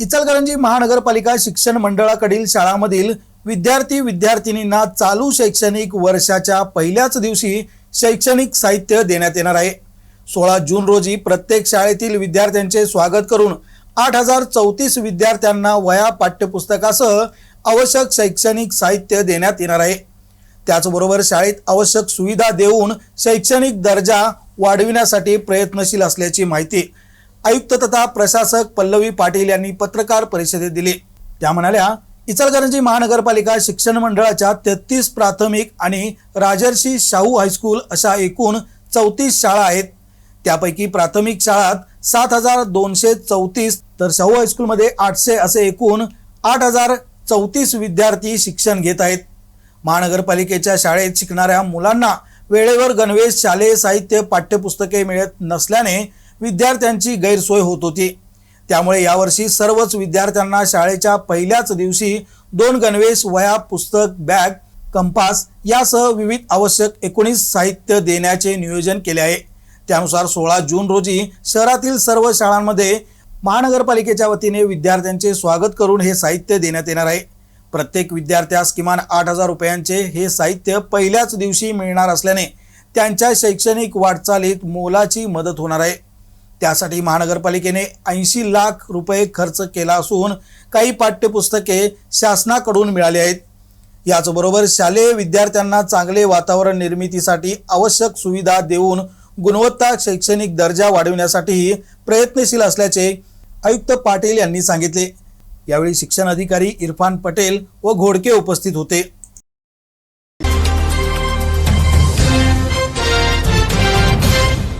इचलकरंजी महानगरपालिका शिक्षण मंडळाकडील शाळांमधील विद्यार्थी विद्यार्थिनींना चालू शैक्षणिक वर्षाच्या पहिल्याच दिवशी शैक्षणिक साहित्य देण्यात येणार आहे. सोळा जून रोजी प्रत्येक शाळेतील विद्यार्थ्यांचे स्वागत करून आठ हजार चौतीस विद्यार्थ्यांना वया पाठ्यपुस्तकासह आवश्यक शैक्षणिक साहित्य देण्यात येणार आहे. त्याचबरोबर शाळेत आवश्यक सुविधा देऊन शैक्षणिक दर्जा वाढविण्यासाठी प्रयत्नशील असल्याची माहिती आयुक्त तथा प्रशासक पल्लवी पाटील यांनी पत्रकार परिषदेत दिली. त्या म्हणाल्या इचलकरंजी महानगरपालिका शिक्षण मंडळाच्या तेहतीस प्राथमिक आणि राजर्षी शाहू हायस्कूल अशा एकूण चौतीस शाळा आहेत. त्यापैकी प्राथमिक शाळात सात हजार दोनशे चौतीस तर शाहू हायस्कूलमध्ये आठशे असे एकूण आठ हजार चौतीस विद्यार्थी शिक्षण घेत आहेत. महानगरपालिकेच्या शाळेत शिकणाऱ्या मुलांना वेळेवर गणवेश शालेय साहित्य पाठ्यपुस्तके मिळत नसल्याने विद्यार्थ्यांची गैरसोय होत होती. त्यामुळे यावर्षी सर्वच विद्यार्थ्यांना शाळेच्या पहिल्याच दिवशी दोन गणवेश वह्या पुस्तक बॅग कंपास यासह विविध आवश्यक एकोणीस साहित्य देण्याचे नियोजन केले आहे. त्यानुसार सोळा जून रोजी शहरातील सर्व शाळांमध्ये महानगरपालिकेच्या वतीने विद्यार्थ्यांचे स्वागत करून हे साहित्य देण्यात येणार आहे. प्रत्येक विद्यार्थ्यास किमान आठ हजार रुपयांचे हे साहित्य पहिल्याच दिवशी मिळणार असल्याने त्यांच्या शैक्षणिक वाटचालीत मोलाची मदत होणार आहे. त्यासाठी महानगरपालिकेने ऐंशी लाख रुपये खर्च केला असून काही पाठ्यपुस्तके शासनाकडून मिळाली आहेत. याचबरोबर शालेय विद्यार्थ्यांना चांगले वातावरण निर्मितीसाठी आवश्यक सुविधा देऊन गुणवत्ता शैक्षणिक दर्जा वाढविण्यासाठीही प्रयत्नशील असल्याचे आयुक्त पाटील यांनी सांगितले. यावेळी शिक्षण अधिकारी इरफान पटेल व घोडके उपस्थित होते.